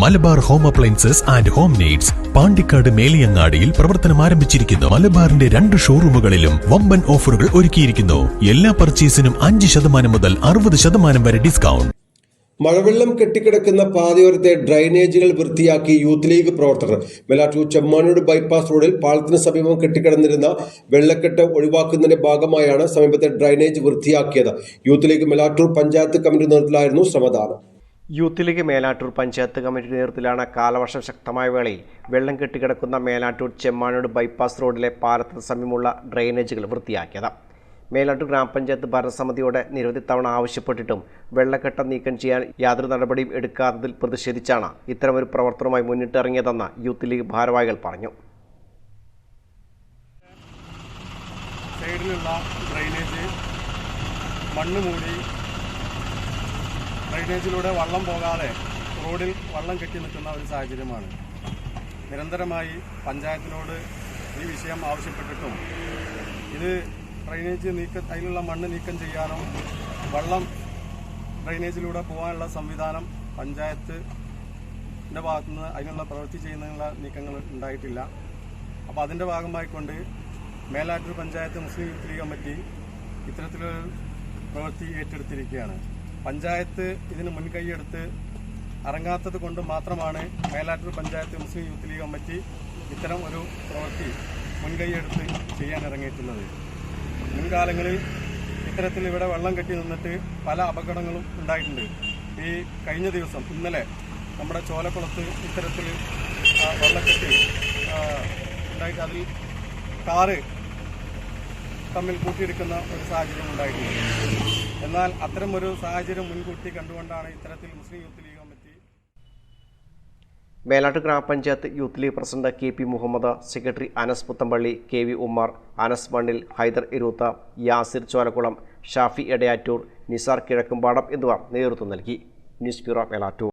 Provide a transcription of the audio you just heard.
Malabar home appliances and home needs Pandikkad മേലിയങ്ങാടിയിൽ പ്രവർത്തനം ആരംഭിച്ചിരിക്കുന്നു. മലബാറിന്റെ രണ്ട് ഷോറൂമുകളിലും വമ്പൻ ഓഫറുകൾ ഒരുക്കിയിരിക്കുന്നു. എല്ലാ പർച്ചേസിനും അഞ്ച് ശതമാനം മുതൽ അറുപത് ശതമാനം വരെ ഡിസ്കൗണ്ട്. മഴവെള്ളം കെട്ടിക്കിടക്കുന്ന പാതയോരത്തെ ഡ്രൈനേജുകൾ വൃത്തിയാക്കി യൂത്ത് ലീഗ് പ്രവർത്തകർ മെലാറ്റൂർ ചെമ്മാനോട് ബൈപ്പാസ് റോഡിൽ പാളത്തിന് സമീപം കെട്ടിക്കിടന്നിരുന്ന വെള്ളക്കെട്ട് ഒഴിവാക്കുന്നതിന്റെ ഭാഗമായാണ് സമീപത്തെ drainage വൃത്തിയാക്കിയത്. Youth league Melattur panchayat committee നേതൃത്വത്തിലായിരുന്നു ശ്രമദാനം. Youth league Melattur panchayat committee നേതൃത്വത്തിലാണ് കാലവർഷം ശക്തമായ വേളയിൽ വെള്ളം കെട്ടിക്കിടക്കുന്ന മേലാറ്റൂർ ചെമ്മാനോട് ബൈപ്പാസ് റോഡിലെ പാലത്തിന് സമീപമുള്ള ഡ്രെയിനേജുകൾ വൃത്തിയാക്കിയത്. മേലാറ്റൂർ ഗ്രാമപഞ്ചായത്ത് ഭരണസമിതിയോടെ നിരവധി തവണ ആവശ്യപ്പെട്ടിട്ടും വെള്ളക്കെട്ടം നീക്കം ചെയ്യാൻ യാതൊരു നടപടിയും എടുക്കാത്തതിൽ പ്രതിഷേധിച്ചാണ് ഇത്തരമൊരു പ്രവർത്തനവുമായി മുന്നിട്ടിറങ്ങിയതെന്ന് യൂത്ത് ലീഗ് ഭാരവാഹികൾ പറഞ്ഞു. സൈഡിലുള്ള ഡ്രെയിനേജ് മണ്ണ് മൂടി ഡ്രൈനേജിലൂടെ വള്ളം പോകാതെ റോഡിൽ വള്ളം കെട്ടി നിൽക്കുന്ന ഒരു സാഹചര്യമാണ്. നിരന്തരമായി പഞ്ചായത്തിനോട് ഈ വിഷയം ആവശ്യപ്പെട്ടിട്ടും ഇത് ഡ്രൈനേജ് നീക്ക അതിലുള്ള മണ്ണ് നീക്കം ചെയ്യാനോ വള്ളം ഡ്രൈനേജിലൂടെ പോകാനുള്ള സംവിധാനം പഞ്ചായത്തിന്റെ ഭാഗത്തുനിന്ന് അതിനുള്ള പ്രവൃത്തി ചെയ്യുന്നതിനുള്ള നീക്കങ്ങൾ ഉണ്ടായിട്ടില്ല. അപ്പോൾ അതിന്റെ ഭാഗമായിക്കൊണ്ട് Melattur panchayat Muslim youth league committee ഇത്തരത്തിലൊരു പ്രവൃത്തി ഏറ്റെടുത്തിരിക്കുകയാണ്. പഞ്ചായത്ത് ഇതിന് മുൻകൈയെടുത്ത് അറങ്ങാത്തത് കൊണ്ട് മാത്രമാണ് Melattur panchayat Muslim youth league committee ഇത്തരം ഒരു പ്രവൃത്തി മുൻകൈയെടുത്ത് ചെയ്യാൻ ഇറങ്ങിയിട്ടുള്ളത്. മുൻകാലങ്ങളിൽ ഇത്തരത്തിൽ ഇവിടെ വെള്ളം കെട്ടി നിന്നിട്ട് പല അപകടങ്ങളും ഉണ്ടായിട്ടുണ്ട്. ഈ കഴിഞ്ഞ ദിവസം ഇന്നലെ നമ്മുടെ ചോലക്കുളത്ത് ഇത്തരത്തിൽ വെള്ളക്കെട്ടി ഉണ്ടായിട്ട് അതിൽ കാറ് തമ്മിൽ കൂട്ടിയെടുക്കുന്ന ഒരു സാഹചര്യം ഉണ്ടായിട്ടുണ്ട്. എന്നാൽ അത്തരം ഒരു സാഹചര്യം മുൻകൂട്ടി കണ്ടുകൊണ്ടാണ് ഇത്തരത്തിൽ Muslim youth league committee Melatt ഗ്രാമപഞ്ചായത്ത് youth league president K P Muhammad secretary Anas Puthambally K V Ummer Anas Mannil Haidar Irutha Yasir Cholakkulam Shafi Edayattoor Nisar Kizhakkumpadam എന്നിവർ നേതൃത്വം നൽകി. News bureau Melattur.